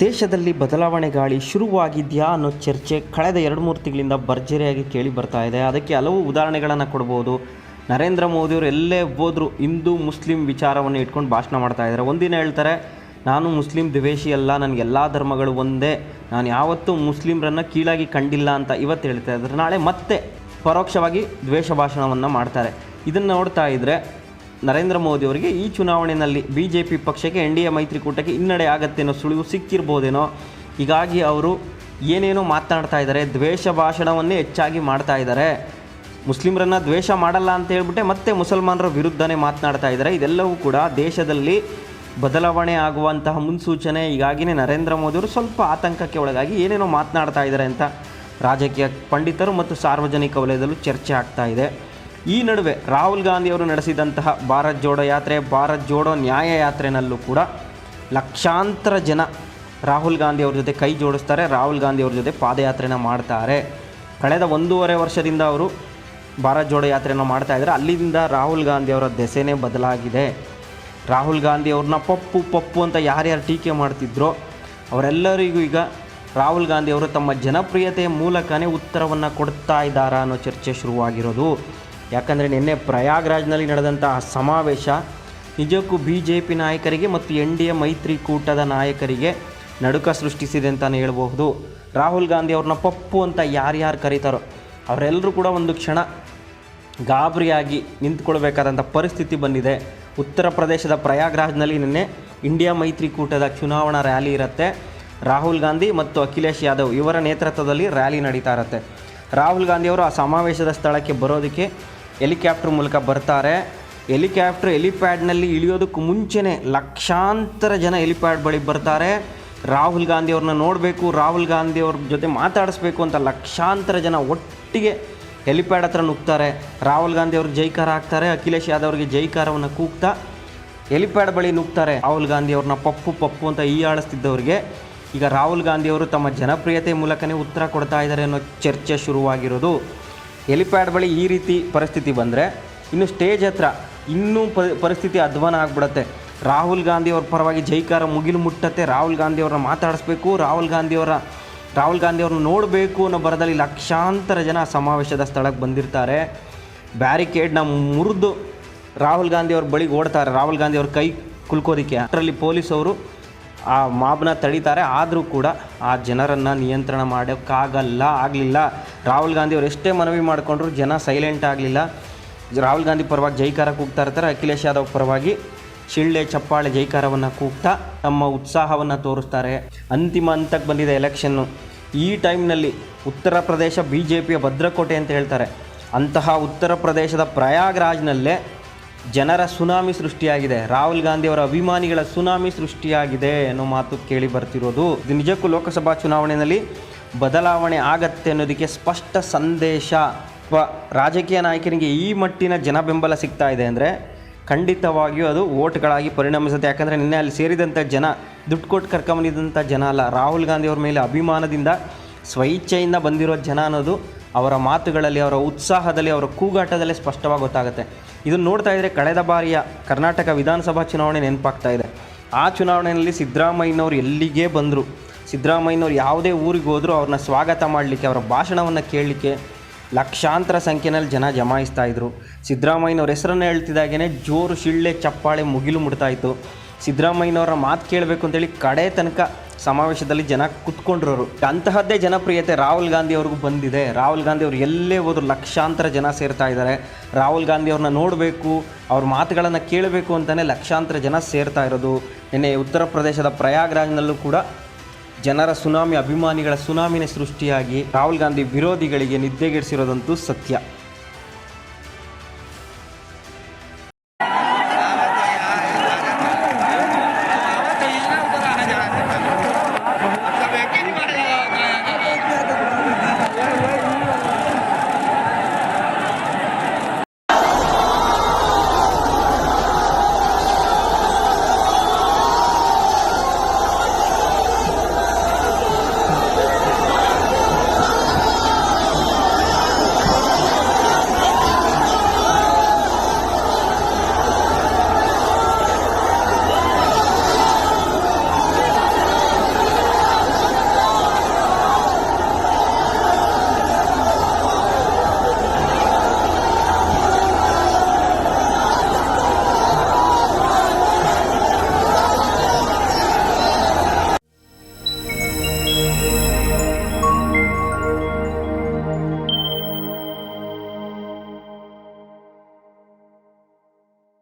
ದೇಶದಲ್ಲಿ ಬದಲಾವಣೆ ಗಾಳಿ ಶುರುವಾಗಿದೆಯಾ ಅನ್ನೋ ಚರ್ಚೆ ಕಳೆದ ಎರಡು ಮೂರು ತಿಂಗಳಿಂದ ಭರ್ಜರಿಯಾಗಿ ಕೇಳಿ ಬರ್ತಾ ಇದೆ. ಅದಕ್ಕೆ ಹಲವು ಉದಾಹರಣೆಗಳನ್ನು ಕೊಡ್ಬೋದು. ನರೇಂದ್ರ ಮೋದಿಯವರು ಎಲ್ಲೇ ಹೋದರೂ ಹಿಂದೂ, ಮುಸ್ಲಿಂ ವಿಚಾರವನ್ನು ಇಟ್ಕೊಂಡು ಭಾಷಣ ಮಾಡ್ತಾ ಇದ್ದಾರೆ. ಒಂದಿನ ಹೇಳ್ತಾರೆ, ನಾನು ಮುಸ್ಲಿಂ ದ್ವೇಷಿ ಅಲ್ಲ, ನನಗೆ ಎಲ್ಲ ಧರ್ಮಗಳು ಒಂದೇ. ನಾನು ಯಾವತ್ತೂ ಮುಸ್ಲಿಮರನ್ನು ಕೀಳಾಗಿ ಕಂಡಿಲ್ಲ ಅಂತ ಇವತ್ತು ಹೇಳ್ತಾ ಇದ್ದಾರೆ. ನಾಳೆ ಮತ್ತೆ ಪರೋಕ್ಷವಾಗಿ ದ್ವೇಷ ಭಾಷಣವನ್ನು ಮಾಡ್ತಾರೆ. ಇದನ್ನು ನೋಡ್ತಾ ಇದ್ದರೆ ನರೇಂದ್ರ ಮೋದಿ ಅವರಿಗೆ ಈ ಚುನಾವಣೆಯಲ್ಲಿ ಬಿ ಜೆ ಪಿ ಪಕ್ಷಕ್ಕೆ ಎನ್ ಡಿ ಎ ಮೈತ್ರಿಕೂಟಕ್ಕೆ ಹಿನ್ನಡೆ ಆಗತ್ತೇನೋ ಸುಳಿವು ಸಿಕ್ಕಿರ್ಬೋದೇನೋ? ಹೀಗಾಗಿ ಅವರು ಏನೇನೋ ಮಾತನಾಡ್ತಾ ಇದ್ದಾರೆ, ದ್ವೇಷ ಭಾಷಣವನ್ನೇ ಹೆಚ್ಚಾಗಿ ಮಾಡ್ತಾ ಇದ್ದಾರೆ. ಮುಸ್ಲಿಮರನ್ನು ದ್ವೇಷ ಮಾಡಲ್ಲ ಅಂತ ಹೇಳ್ಬಿಟ್ಟೆ ಮತ್ತೆ ಮುಸಲ್ಮಾನರ ವಿರುದ್ಧನೇ ಮಾತನಾಡ್ತಾ ಇದ್ದಾರೆ. ಇದೆಲ್ಲವೂ ಕೂಡ ದೇಶದಲ್ಲಿ ಬದಲಾವಣೆ ಆಗುವಂತಹ ಮುನ್ಸೂಚನೆ. ಹೀಗಾಗಿಯೇ ನರೇಂದ್ರ ಮೋದಿಯವರು ಸ್ವಲ್ಪ ಆತಂಕಕ್ಕೆ ಒಳಗಾಗಿ ಏನೇನೋ ಮಾತನಾಡ್ತಾ ಇದ್ದಾರೆ ಅಂತ ರಾಜಕೀಯ ಪಂಡಿತರು ಮತ್ತು ಸಾರ್ವಜನಿಕ ವಲಯದಲ್ಲೂ ಚರ್ಚೆ ಆಗ್ತಾ ಇದೆ. ಈ ನಡುವೆ ರಾಹುಲ್ ಗಾಂಧಿಯವರು ನಡೆಸಿದಂತಹ ಭಾರತ್ ಜೋಡೋ ಯಾತ್ರೆ, ಭಾರತ್ ಜೋಡೋ ನ್ಯಾಯ ಯಾತ್ರೆನಲ್ಲೂ ಕೂಡ ಲಕ್ಷಾಂತರ ಜನ ರಾಹುಲ್ ಗಾಂಧಿ ಅವ್ರ ಜೊತೆ ಕೈ ಜೋಡಿಸ್ತಾರೆ, ರಾಹುಲ್ ಗಾಂಧಿ ಅವ್ರ ಜೊತೆ ಪಾದಯಾತ್ರೆನ ಮಾಡ್ತಾರೆ. ಕಳೆದ ಒಂದೂವರೆ ವರ್ಷದಿಂದ ಅವರು ಭಾರತ್ ಜೋಡೋ ಯಾತ್ರೆಯನ್ನು ಮಾಡ್ತಾ ಇದ್ದಾರೆ. ಅಲ್ಲಿಂದ ರಾಹುಲ್ ಗಾಂಧಿ ಅವರ ದೆಸೆನೇ ಬದಲಾಗಿದೆ. ರಾಹುಲ್ ಗಾಂಧಿ ಅವ್ರನ್ನ ಪಪ್ಪು ಪಪ್ಪು ಅಂತ ಯಾರ್ಯಾರು ಟೀಕೆ ಮಾಡ್ತಿದ್ರೋ ಅವರೆಲ್ಲರಿಗೂ ಈಗ ರಾಹುಲ್ ಗಾಂಧಿ ಅವರು ತಮ್ಮ ಜನಪ್ರಿಯತೆಯ ಮೂಲಕನೇ ಉತ್ತರವನ್ನು ಕೊಡ್ತಾ ಇದ್ದಾರಾ ಅನ್ನೋ ಚರ್ಚೆ ಶುರುವಾಗಿರೋದು. ಯಾಕಂದರೆ ನಿನ್ನೆ ಪ್ರಯಾಗ್ರಾಜ್ನಲ್ಲಿ ನಡೆದಂತಹ ಸಮಾವೇಶ, ನಿಜಕ್ಕೂ ಬಿ ಜೆ ಪಿ ನಾಯಕರಿಗೆ ಮತ್ತು ಎನ್ ಡಿ ಎ ಮೈತ್ರಿಕೂಟದ ನಾಯಕರಿಗೆ ನಡುಕ ಸೃಷ್ಟಿಸಿದೆ ಅಂತಲೇ ಹೇಳಬಹುದು. ರಾಹುಲ್ ಗಾಂಧಿ ಅವ್ರನ್ನ ಪಪ್ಪು ಅಂತ ಯಾರ್ಯಾರು ಕರೀತಾರೋ ಅವರೆಲ್ಲರೂ ಕೂಡ ಒಂದು ಕ್ಷಣ ಗಾಬರಿಯಾಗಿ ನಿಂತ್ಕೊಳ್ಬೇಕಾದಂಥ ಪರಿಸ್ಥಿತಿ ಬಂದಿದೆ. ಉತ್ತರ ಪ್ರದೇಶದ ಪ್ರಯಾಗ್ರಾಜ್ನಲ್ಲಿ ನಿನ್ನೆ ಇಂಡಿಯಾ ಮೈತ್ರಿಕೂಟದ ಚುನಾವಣಾ ರ್ಯಾಲಿ ಇರುತ್ತೆ. ರಾಹುಲ್ ಗಾಂಧಿ ಮತ್ತು ಅಖಿಲೇಶ್ ಯಾದವ್ ಇವರ ನೇತೃತ್ವದಲ್ಲಿ ರ್ಯಾಲಿ ನಡೀತಾ ಇರುತ್ತೆ. ರಾಹುಲ್ ಗಾಂಧಿಯವರು ಆ ಸಮಾವೇಶದ ಸ್ಥಳಕ್ಕೆ ಬರೋದಕ್ಕೆ ಹೆಲಿಕಾಪ್ಟರ್ ಮೂಲಕ ಬರ್ತಾರೆ. ಹೆಲಿಕಾಪ್ಟರ್ ಹೆಲಿಪ್ಯಾಡ್ನಲ್ಲಿ ಇಳಿಯೋದಕ್ಕೂ ಮುಂಚೆನೇ ಲಕ್ಷಾಂತರ ಜನ ಹೆಲಿಪ್ಯಾಡ್ ಬಳಿ ಬರ್ತಾರೆ. ರಾಹುಲ್ ಗಾಂಧಿ ಅವ್ರನ್ನ ನೋಡಬೇಕು, ರಾಹುಲ್ ಗಾಂಧಿ ಅವ್ರ ಜೊತೆ ಮಾತಾಡಿಸ್ಬೇಕು ಅಂತ ಲಕ್ಷಾಂತರ ಜನ ಒಟ್ಟಿಗೆ ಹೆಲಿಪ್ಯಾಡ್ ಹತ್ರ ನುಗ್ತಾರೆ. ರಾಹುಲ್ ಗಾಂಧಿ ಅವ್ರಿಗೆ ಜೈಕಾರ ಹಾಕ್ತಾರೆ ಅಖಿಲೇಶ್ ಯಾದವ್ ಅವ್ರಿಗೆ ಜೈಕಾರವನ್ನು ಕೂಗ್ತಾ ಹೆಲಿಪ್ಯಾಡ್ ಬಳಿ ನುಗ್ತಾರೆ ರಾಹುಲ್ ಗಾಂಧಿ ಅವ್ರನ್ನ ಪಪ್ಪು ಪಪ್ಪು ಅಂತ ಈ ಆಡಿಸ್ತಿದ್ದವ್ರಿಗೆ ಈಗ ರಾಹುಲ್ ಗಾಂಧಿ ಅವರು ತಮ್ಮ ಜನಪ್ರಿಯತೆ ಮೂಲಕನೇ ಉತ್ತರ ಕೊಡ್ತಾ ಇದ್ದಾರೆ ಅನ್ನೋ ಚರ್ಚೆ ಶುರುವಾಗಿರೋದು. ಹೆಲಿಪ್ಯಾಡ್ ಬಳಿ ಈ ರೀತಿ ಪರಿಸ್ಥಿತಿ ಬಂದರೆ ಇನ್ನು ಸ್ಟೇಜ್ ಹತ್ರ ಇನ್ನೂ ಪರಿಸ್ಥಿತಿ ಅಧ್ವಾನ ಆಗ್ಬಿಡುತ್ತೆ. ರಾಹುಲ್ ಗಾಂಧಿ ಅವ್ರ ಪರವಾಗಿ ಜೈಕಾರ ಮುಗಿಲು ಮುಟ್ಟತ್ತೆ. ರಾಹುಲ್ ಗಾಂಧಿಯವ್ರನ್ನ ಮಾತಾಡಿಸ್ಬೇಕು. ರಾಹುಲ್ ಗಾಂಧಿಯವರ ರಾಹುಲ್ ಗಾಂಧಿಯವ್ರನ್ನ ನೋಡಬೇಕು ಅನ್ನೋ ಬರದಲ್ಲಿ ಲಕ್ಷಾಂತರ ಜನ ಸಮಾವೇಶದ ಸ್ಥಳಕ್ಕೆ ಬಂದಿರ್ತಾರೆ. ಬ್ಯಾರಿಕೇಡ್ನ ಮುರಿದು ರಾಹುಲ್ ಗಾಂಧಿಯವ್ರ ಬಳಿಗೆ ಓಡ್ತಾರೆ. ರಾಹುಲ್ ಗಾಂಧಿ ಅವ್ರ ಕೈ ಕುಲ್ಕೋದಿಕ್ಕೆ. ಅದರಲ್ಲಿ ಪೊಲೀಸವರು ಆ ಮಾಬ್ನ ತಡೀತಾರೆ. ಆದರೂ ಕೂಡ ಆ ಜನರನ್ನು ನಿಯಂತ್ರಣ ಮಾಡೋಕ್ಕಾಗಲ್ಲ, ಆಗಲಿಲ್ಲ. ರಾಹುಲ್ ಗಾಂಧಿ ಅವರು ಎಷ್ಟೇ ಮನವಿ ಮಾಡಿಕೊಂಡ್ರು ಜನ ಸೈಲೆಂಟ್ ಆಗಲಿಲ್ಲ. ರಾಹುಲ್ ಗಾಂಧಿ ಪರವಾಗಿ ಜೈಕಾರ ಕೂಗ್ತಾ ಇರ್ತಾರೆ. ಅಖಿಲೇಶ್ ಯಾದವ್ ಪರವಾಗಿ ಶಿಳ್ಳೆ ಚಪ್ಪಾಳೆ ಜೈಕಾರವನ್ನು ಕೂಗ್ತಾ ತಮ್ಮ ಉತ್ಸಾಹವನ್ನು ತೋರಿಸ್ತಾರೆ. ಅಂತಿಮ ಹಂತಕ್ಕೆ ಬಂದಿದೆ ಎಲೆಕ್ಷನ್ನು ಈ ಟೈಮ್ನಲ್ಲಿ ಉತ್ತರ ಪ್ರದೇಶ ಬಿ ಜೆ ಪಿಯ ಭದ್ರಕೋಟೆ ಅಂತ ಹೇಳ್ತಾರೆ. ಅಂತಹ ಉತ್ತರ ಪ್ರದೇಶದ ಪ್ರಯಾಗ್ರಾಜ್ನಲ್ಲೇ ಜನರ ಸುನಾಮಿ ಸೃಷ್ಟಿಯಾಗಿದೆ. ರಾಹುಲ್ ಗಾಂಧಿ ಅವರ ಅಭಿಮಾನಿಗಳ ಸುನಾಮಿ ಸೃಷ್ಟಿಯಾಗಿದೆ ಅನ್ನೋ ಮಾತು ಕೇಳಿ ಬರ್ತಿರೋದು. ಇದು ನಿಜಕ್ಕೂ ಲೋಕಸಭಾ ಚುನಾವಣೆಯಲ್ಲಿ ಬದಲಾವಣೆ ಆಗತ್ತೆ ಅನ್ನೋದಕ್ಕೆ ಸ್ಪಷ್ಟ ಸಂದೇಶ. ಅಥವಾ ರಾಜಕೀಯ ನಾಯಕರಿಗೆ ಈ ಮಟ್ಟಿನ ಜನ ಬೆಂಬಲ ಸಿಗ್ತಾ ಇದೆ ಅಂದರೆ ಖಂಡಿತವಾಗಿಯೂ ಅದು ಓಟ್ಗಳಾಗಿ ಪರಿಣಮಿಸುತ್ತೆ. ಯಾಕಂದರೆ ನಿನ್ನೆ ಅಲ್ಲಿ ಸೇರಿದಂಥ ಜನ, ದುಡ್ಡು ಕೊಟ್ಟು ಕರ್ಕೊಂಬಂದಿದ್ದಂಥ ಜನ ಅಲ್ಲ. ರಾಹುಲ್ ಗಾಂಧಿ ಅವ್ರ ಮೇಲೆ ಅಭಿಮಾನದಿಂದ ಸ್ವಇಚ್ಛೆಯಿಂದ ಬಂದಿರೋ ಜನ ಅನ್ನೋದು ಅವರ ಮಾತುಗಳಲ್ಲಿ, ಅವರ ಉತ್ಸಾಹದಲ್ಲಿ, ಅವರ ಕೂಗಾಟದಲ್ಲೇ ಸ್ಪಷ್ಟವಾಗಿ ಗೊತ್ತಾಗುತ್ತೆ. ಇದನ್ನು ನೋಡ್ತಾ ಇದ್ದರೆ ಕಳೆದ ಬಾರಿಯ ಕರ್ನಾಟಕ ವಿಧಾನಸಭಾ ಚುನಾವಣೆ ನೆನಪಾಗ್ತಾ ಇದೆ. ಆ ಚುನಾವಣೆಯಲ್ಲಿ ಸಿದ್ದರಾಮಯ್ಯನವರು ಎಲ್ಲಿಗೆ ಬಂದರು, ಸಿದ್ದರಾಮಯ್ಯನವ್ರು ಯಾವುದೇ ಊರಿಗೆ ಹೋದರೂ ಅವ್ರನ್ನ ಸ್ವಾಗತ ಮಾಡಲಿಕ್ಕೆ, ಅವರ ಭಾಷಣವನ್ನು ಕೇಳಲಿಕ್ಕೆ ಲಕ್ಷಾಂತರ ಸಂಖ್ಯೆಯಲ್ಲಿ ಜನ ಜಮಾಯಿಸ್ತಾ ಇದ್ರು. ಸಿದ್ದರಾಮಯ್ಯನವ್ರ ಹೆಸರನ್ನು ಹೇಳ್ತಿದ್ದಾಗೇ ಜೋರು, ಶಿಳ್ಳೆ, ಚಪ್ಪಾಳೆ ಮುಗಿಲು ಮುಡ್ತಾ ಇತ್ತು. ಸಿದ್ದರಾಮಯ್ಯನವರ ಮಾತು ಕೇಳಬೇಕು ಅಂತೇಳಿ ಕಡೆ ತನಕ ಸಮಾವೇಶದಲ್ಲಿ ಜನ ಕುತ್ಕೊಂಡಿರೋರು. ಅಂತಹದ್ದೇ ಜನಪ್ರಿಯತೆ ರಾಹುಲ್ ಗಾಂಧಿ ಅವ್ರಿಗೂ ಬಂದಿದೆ. ರಾಹುಲ್ ಗಾಂಧಿ ಅವರು ಎಲ್ಲೇ ಹೋದ್ರು ಲಕ್ಷಾಂತರ ಜನ ಸೇರ್ತಾ ಇದ್ದಾರೆ. ರಾಹುಲ್ ಗಾಂಧಿ ಅವ್ರನ್ನ ನೋಡಬೇಕು, ಅವ್ರ ಮಾತುಗಳನ್ನು ಕೇಳಬೇಕು ಅಂತಲೇ ಲಕ್ಷಾಂತರ ಜನ ಸೇರ್ತಾ ಇರೋದು. ನಿನ್ನೆ ಉತ್ತರ ಪ್ರದೇಶದ ಪ್ರಯಾಗ್ರಾಜ್ನಲ್ಲೂ ಕೂಡ ಜನರ ಸುನಾಮಿ, ಅಭಿಮಾನಿಗಳ ಸುನಾಮಿನೇ ಸೃಷ್ಟಿಯಾಗಿ ರಾಹುಲ್ ಗಾಂಧಿ ವಿರೋಧಿಗಳಿಗೆ ನಿದ್ದೆಗೆಡಿಸಿರೋದಂತೂ ಸತ್ಯ.